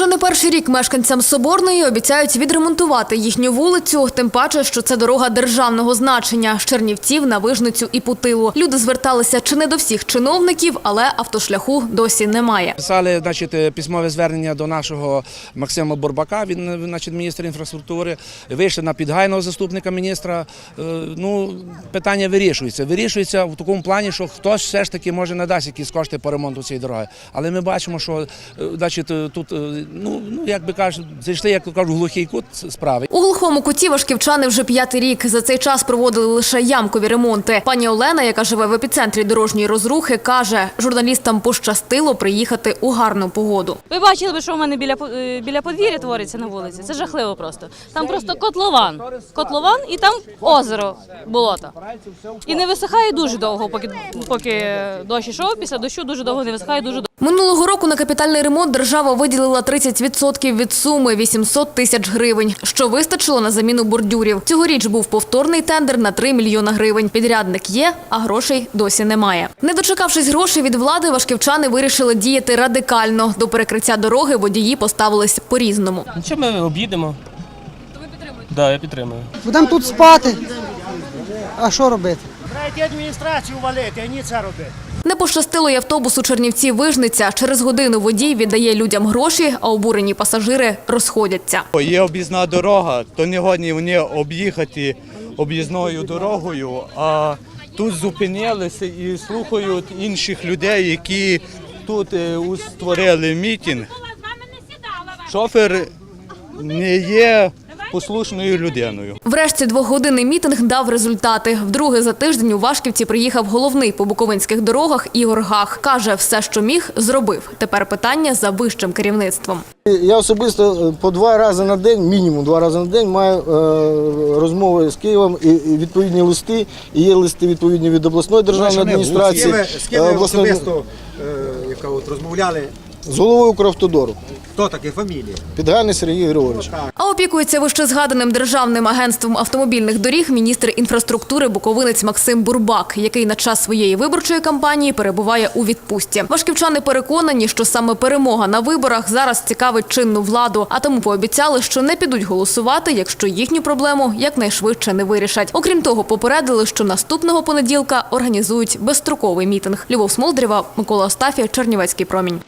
Вже не перший рік мешканцям Соборної обіцяють відремонтувати їхню вулицю, тим паче, що це дорога державного значення з Чернівців на Вижницю і Путилу. Люди зверталися чи не до всіх чиновників, але автошляху досі немає. Писали значить, е, письмове звернення до нашого Максима Бурбака, він е, значить, міністр інфраструктури. Вийшли на підгайного заступника міністра. Е, Ну, питання вирішується. Вирішується в такому плані, що хтось все ж таки може надасть якісь кошти по ремонту цієї дороги. Але ми бачимо, що значить, тут, ну, ну як би кажуть, зайшли, як кажуть, глухий кут справи. У глухому куті важківчани вже п'ятий рік. За цей час проводили лише ямкові ремонти. Пані Олена, яка живе в епіцентрі дорожньої розрухи, каже, журналістам пощастило приїхати у гарну погоду. Ви бачили би, що в мене біля е, біля подвір'я твориться на вулиці. Це жахливо просто. Там просто котлован. Котлован і там озеро болото. І не висихає дуже довго, поки поки дощ ішов. Після дощу дуже довго не висихає, дуже довго. Минулого року на капітальний ремонт держава виділила 30% від суми – 800 тисяч гривень, що вистачило на заміну бордюрів. Цьогоріч був повторний тендер на 3 мільйона гривень. Підрядник є, а грошей досі немає. Не дочекавшись грошей від влади, важківчани вирішили діяти радикально. До перекриття дороги водії поставились по-різному. Нічого ми об'їдемо. То ви підтримуєте? Так, я підтримую. Будемо тут спати. А що робити? Треба адміністрацію валити, а не це робити. Не пощастило й автобусу Чернівці-Вижниця. Через годину водій віддає людям гроші, а обурені пасажири розходяться. Є об'їзна дорога, то не годні вони об'їхати об'їзною дорогою, а тут зупинилися і слухають інших людей, які тут е, створили мітинг. Шофер не є послушною людиною. Врешті двогодинний мітинг дав результати. Вдруге за тиждень у Вашківці приїхав головний по буковинських дорогах Ігор Гах. Каже, все, що міг, зробив. Тепер питання за вищим керівництвом. Я особисто е, по два рази на день, мінімум два рази на день, маю е, розмови з Києвом і, відповідні листи. І є листи відповідні від обласної державної адміністрації, З ким ви, е, особисто яка от, розмовляли? з головою Укравтодору. Хто такий фамілія? Підгальний Сергій Григорович. А опікується вищезгаданим державним агентством автомобільних доріг міністр інфраструктури буковинець Максим Бурбак, який на час своєї виборчої кампанії перебуває у відпустці. Вашківчани переконані, що саме перемога на виборах зараз цікавить чинну владу, а тому пообіцяли, що не підуть голосувати, якщо їхню проблему якнайшвидше не вирішать. Окрім того, попередили, що наступного понеділка організують безстроковий мітинг. Любов Смолдрєва, Микола Остафія, Чернівецький промінь.